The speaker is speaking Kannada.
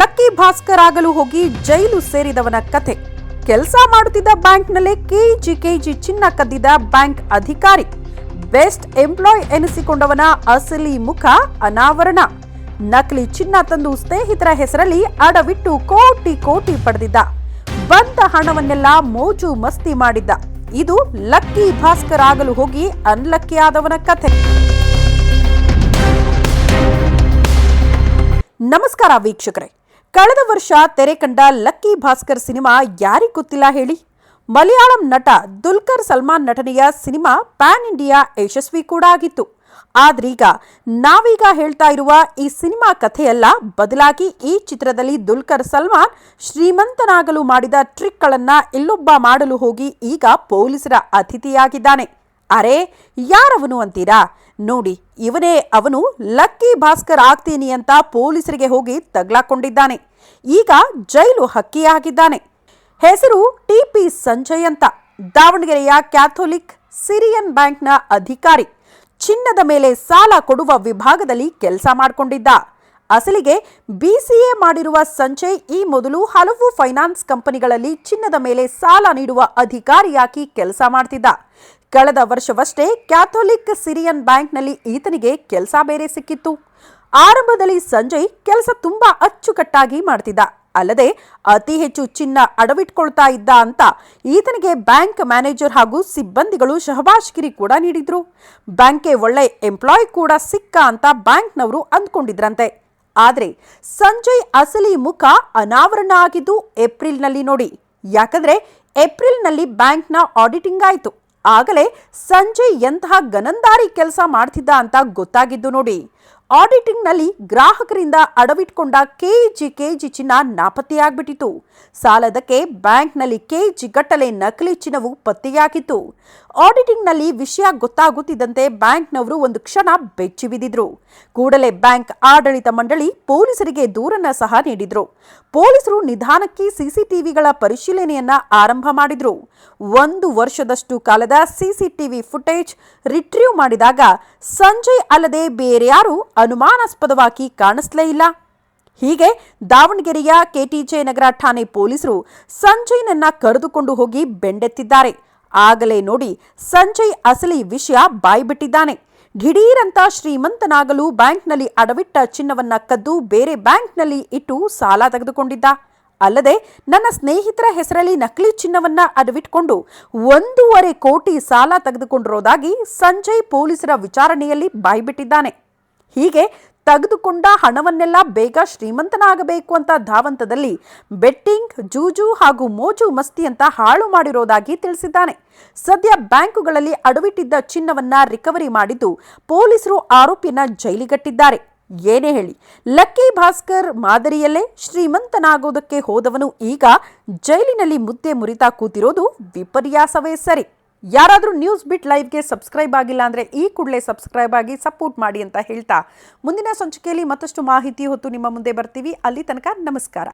ಲಕ್ಕಿ ಭಾಸ್ಕರ್ ಆಗಲು ಹೋಗಿ ಜೈಲು ಸೇರಿದವನ ಕಥೆ ಕೆಲಸ ಮಾಡುತ್ತಿದ್ದ ಬ್ಯಾಂಕ್ನಲ್ಲೇ ಕೆಜಿ ಕೆಜಿ ಚಿನ್ನ ಕದ್ದಿದ್ದ ಬ್ಯಾಂಕ್ ಅಧಿಕಾರಿ. ಬೆಸ್ಟ್ ಎಂಪ್ಲಾಯ್ ಎನಿಸಿಕೊಂಡವನ ಅಸಲಿ ಮುಖ ಅನಾವರಣ. ನಕಲಿ ಚಿನ್ನ ತಂದು ಸ್ನೇಹಿತರ ಹೆಸರಲ್ಲಿ ಅಡವಿಟ್ಟು ಕೋಟಿ ಕೋಟಿ ಪಡೆದಿದ್ದ. ಬಂದ ಹಣವನ್ನೆಲ್ಲ ಮೋಜು ಮಸ್ತಿ ಮಾಡಿದ್ದ. ಇದು ಲಕ್ಕಿ ಭಾಸ್ಕರ್ ಆಗಲು ಹೋಗಿ ಅನ್ಲಕ್ಕಿ ಆದವನ ಕಥೆ ನಮಸ್ಕಾರ ವೀಕ್ಷಕರೇ. ಕಳೆದ ವರ್ಷ ತೆರೆ ಕಂಡ ಲಕ್ಕಿ ಭಾಸ್ಕರ್ ಸಿನಿಮಾ ಯಾರಿಗ್ ಗೊತ್ತಿಲ್ಲ ಹೇಳಿ? ಮಲಯಾಳಂ ನಟ ದುಲ್ಕರ್ ಸಲ್ಮಾನ್ ನಟನೆಯ ಸಿನಿಮಾ ಪ್ಯಾನ್ ಇಂಡಿಯಾ ಯಶಸ್ವಿ ಕೂಡ ಆಗಿತ್ತು. ಆದ್ರೀಗ ನಾವೀಗ ಹೇಳ್ತಾ ಇರುವ ಈ ಸಿನಿಮಾ ಕಥೆಯೆಲ್ಲ ಬದಲಾಗಿ ಈ ಚಿತ್ರದಲ್ಲಿ ದುಲ್ಕರ್ ಸಲ್ಮಾನ್ ಶ್ರೀಮಂತನಾಗಲು ಮಾಡಿದ ಟ್ರಿಕ್ಗಳನ್ನ ಇಲ್ಲೊಬ್ಬ ಮಾಡಲು ಹೋಗಿ ಈಗ ಪೊಲೀಸರ ಅತಿಥಿಯಾಗಿದ್ದಾನೆ. ಅರೆ, ಯಾರವನು ಅಂತೀರಾ? ನೋಡಿ, ಇವನೇ ಅವನು ಲಕ್ಕಿ ಭಾಸ್ಕರ್ ಆಗ್ತೀನಿ ಅಂತ ಪೊಲೀಸರಿಗೆ ಹೋಗಿ ತಗ್ಲಾಕೊಂಡಿದ್ದಾನೆ. ಈಗ ಜೈಲು ಹಕ್ಕಿಯಾಗಿದ್ದಾನೆ. ಹೆಸರು ಟಿಪಿ ಸಂಜಯ್ ಅಂತ. ದಾವಣಗೆರೆಯ ಕ್ಯಾಥೋಲಿಕ್ ಸಿರಿಯನ್ ಬ್ಯಾಂಕ್ನ ಅಧಿಕಾರಿ. ಚಿನ್ನದ ಮೇಲೆ ಸಾಲ ಕೊಡುವ ವಿಭಾಗದಲ್ಲಿ ಕೆಲಸ ಮಾಡಿಕೊಂಡಿದ್ದ. ಅಸಲಿಗೆ ಬಿಸಿಎ ಮಾಡಿರುವ ಸಂಜಯ್ ಈ ಮೊದಲು ಹಲವು ಫೈನಾನ್ಸ್ ಕಂಪನಿಗಳಲ್ಲಿ ಚಿನ್ನದ ಮೇಲೆ ಸಾಲ ನೀಡುವ ಅಧಿಕಾರಿಯಾಗಿ ಕೆಲಸ ಮಾಡ್ತಿದ್ದ. ಕಳೆದ ವರ್ಷವಷ್ಟೇ ಕ್ಯಾಥೋಲಿಕ್ ಸಿರಿಯನ್ ಬ್ಯಾಂಕ್ನಲ್ಲಿ ಈತನಿಗೆ ಕೆಲಸ ಬೇರೆ ಸಿಕ್ಕಿತ್ತು. ಆರಂಭದಲ್ಲಿ ಸಂಜಯ್ ಕೆಲಸ ತುಂಬಾ ಅಚ್ಚುಕಟ್ಟಾಗಿ ಮಾಡ್ತಿದ್ದ. ಅಲ್ಲದೆ ಅತಿ ಹೆಚ್ಚು ಚಿನ್ನ ಅಡವಿಟ್ಕೊಳ್ತಾ ಇದ್ದ ಅಂತ ಈತನಿಗೆ ಬ್ಯಾಂಕ್ ಮ್ಯಾನೇಜರ್ ಹಾಗೂ ಸಿಬ್ಬಂದಿಗಳು ಶಹಬಾಷ್ಗಿರಿ ಕೂಡ ನೀಡಿದ್ರು. ಬ್ಯಾಂಕ್ಗೆ ಒಳ್ಳೆ ಎಂಪ್ಲಾಯ್ ಕೂಡ ಸಿಕ್ಕ ಅಂತ ಬ್ಯಾಂಕ್ನವರು ಅಂದ್ಕೊಂಡಿದ್ರಂತೆ. ಆದರೆ ಸಂಜಯ್ ಅಸಲಿ ಮುಖ ಅನಾವರಣ ಆಗಿದ್ದು ಏಪ್ರಿಲ್ನಲ್ಲಿ ನೋಡಿ. ಯಾಕಂದ್ರೆ ಏಪ್ರಿಲ್ನಲ್ಲಿ ಬ್ಯಾಂಕ್ನ ಆಡಿಟಿಂಗ್ ಆಯಿತು. ಆಗಲೇ ಸಂಜಯ್ ಎಂತಹ ಗನಂದಾರಿ ಕೆಲಸ ಮಾಡ್ತಿದ್ದ ಅಂತ ಗೊತ್ತಾಗಿದ್ದು ನೋಡಿ. ಆಡಿಟಿಂಗ್ನಲ್ಲಿ ಗ್ರಾಹಕರಿಂದ ಅಡವಿಟ್ಕೊಂಡ ಕೆಜಿ ಕೆಜಿ ಚಿನ್ನ ನಾಪತ್ತೆಯಾಗ್ಬಿಟ್ಟಿತು ಸಾಲದಕ್ಕೆ ಬ್ಯಾಂಕ್ನಲ್ಲಿ ಕೆಜಿ ಗಟ್ಟಲೆ ನಕಲಿ ಚಿನ್ನವು ಪತ್ತೆಯಾಗಿತ್ತು. ಆಡಿಟಿಂಗ್ನಲ್ಲಿ ವಿಷಯ ಗೊತ್ತಾಗುತ್ತಿದ್ದಂತೆ ಬ್ಯಾಂಕ್ನವರು ಒಂದು ಕ್ಷಣ ಬೆಚ್ಚಿ ಬಿದ್ದಿದ್ರು. ಕೂಡಲೇ ಬ್ಯಾಂಕ್ ಆಡಳಿತ ಮಂಡಳಿ ಪೊಲೀಸರಿಗೆ ದೂರನ್ನ ಸಹ ನೀಡಿದ್ರು. ಪೊಲೀಸರು ನಿಧಾನಕ್ಕೆ ಸಿಸಿಟಿವಿಗಳ ಪರಿಶೀಲನೆಯನ್ನ ಆರಂಭ ಮಾಡಿದ್ರು. ಒಂದು ವರ್ಷದಷ್ಟು ಕಾಲದ ಸಿಸಿಟಿವಿ ಫುಟೇಜ್ ರಿಟ್ರೀವ್ ಮಾಡಿದಾಗ ಸಂಜಯ್ ಅಲ್ಲದೆ ಬೇರ್ಯಾರು ಅನುಮಾನಾಸ್ಪದವಾಗಿ ಕಾಣಿಸ್ಲೇ ಇಲ್ಲ. ಹೀಗೆ ದಾವಣಗೆರೆಯ ಕೆಟಿಜೆ ನಗರ ಠಾಣೆ ಪೊಲೀಸರು ಸಂಜಯ್ನನ್ನ ಕರೆದುಕೊಂಡು ಹೋಗಿ ಬೆಂಡೆತ್ತಿದ್ದಾರೆ. ಆಗಲೇ ನೋಡಿ ಸಂಜಯ್ ಅಸಲಿ ವಿಷಯ ಬಾಯ್ಬಿಟ್ಟಿದ್ದಾನೆ. ಢಿಡೀರಂತ ಶ್ರೀಮಂತನಾಗಲು ಬ್ಯಾಂಕ್ನಲ್ಲಿ ಅಡವಿಟ್ಟ ಚಿನ್ನವನ್ನ ಕದ್ದು ಬೇರೆ ಬ್ಯಾಂಕ್ನಲ್ಲಿ ಇಟ್ಟು ಸಾಲ ತೆಗೆದುಕೊಂಡಿದ್ದ. ಅಲ್ಲದೆ ನನ್ನ ಸ್ನೇಹಿತರ ಹೆಸರಲ್ಲಿ ನಕಲಿ ಚಿನ್ನವನ್ನ ಅಡವಿಟ್ಕೊಂಡು ಒಂದೂವರೆ ಕೋಟಿ ಸಾಲ ತೆಗೆದುಕೊಂಡಿರೋದಾಗಿ ಸಂಜಯ್ ಪೊಲೀಸರ ವಿಚಾರಣೆಯಲ್ಲಿ ಬಾಯ್ಬಿಟ್ಟಿದ್ದಾನೆ. ಹೀಗೆ ತೆಗೆದುಕೊಂಡ ಹಣವನ್ನೆಲ್ಲ ಬೇಗ ಶ್ರೀಮಂತನಾಗಬೇಕು ಅಂತ ಧಾವಂತದಲ್ಲಿ ಬೆಟ್ಟಿಂಗ್, ಜೂಜು ಹಾಗೂ ಮೋಜು ಮಸ್ತಿ ಅಂತ ಹಾಳು ಮಾಡಿರೋದಾಗಿ ತಿಳಿಸಿದ್ದಾನೆ. ಸದ್ಯ ಬ್ಯಾಂಕುಗಳಲ್ಲಿ ಅಡವಿಟ್ಟಿದ್ದ ಚಿನ್ನವನ್ನ ರಿಕವರಿ ಮಾಡಿದ್ದು ಪೊಲೀಸರು ಆರೋಪಿಯನ್ನ ಜೈಲಿಗಟ್ಟಿದ್ದಾರೆ. ಏನೇ ಹೇಳಿ, ಲಕ್ಕಿ ಭಾಸ್ಕರ್ ಮಾದರಿಯಲ್ಲೇ ಶ್ರೀಮಂತನಾಗೋದಕ್ಕೆ ಹೋದವನು ಈಗ ಜೈಲಿನಲ್ಲಿ ಮುದ್ದೆ ಮುರಿತಾ ಕೂತಿರೋದು ವಿಪರ್ಯಾಸವೇ ಸರಿ. ಯಾರಾದರೂ ನ್ಯೂಸ್ ಬಿಟ್ ಲೈವ್ಗೆ ಸಬ್ಸ್ಕ್ರೈಬ್ ಆಗಿಲ್ಲ ಅಂದರೆ ಈ ಕೂಡಲೇ ಸಬ್ಸ್ಕ್ರೈಬ್ ಆಗಿ ಸಪೋರ್ಟ್ ಮಾಡಿ ಅಂತ ಹೇಳ್ತಾ ಮುಂದಿನ ಸಂಚಿಕೆಯಲ್ಲಿ ಮತ್ತಷ್ಟು ಮಾಹಿತಿ ಹೊತ್ತು ನಿಮ್ಮ ಮುಂದೆ ಬರ್ತೀವಿ. ಅಲ್ಲಿ ತನಕ ನಮಸ್ಕಾರ.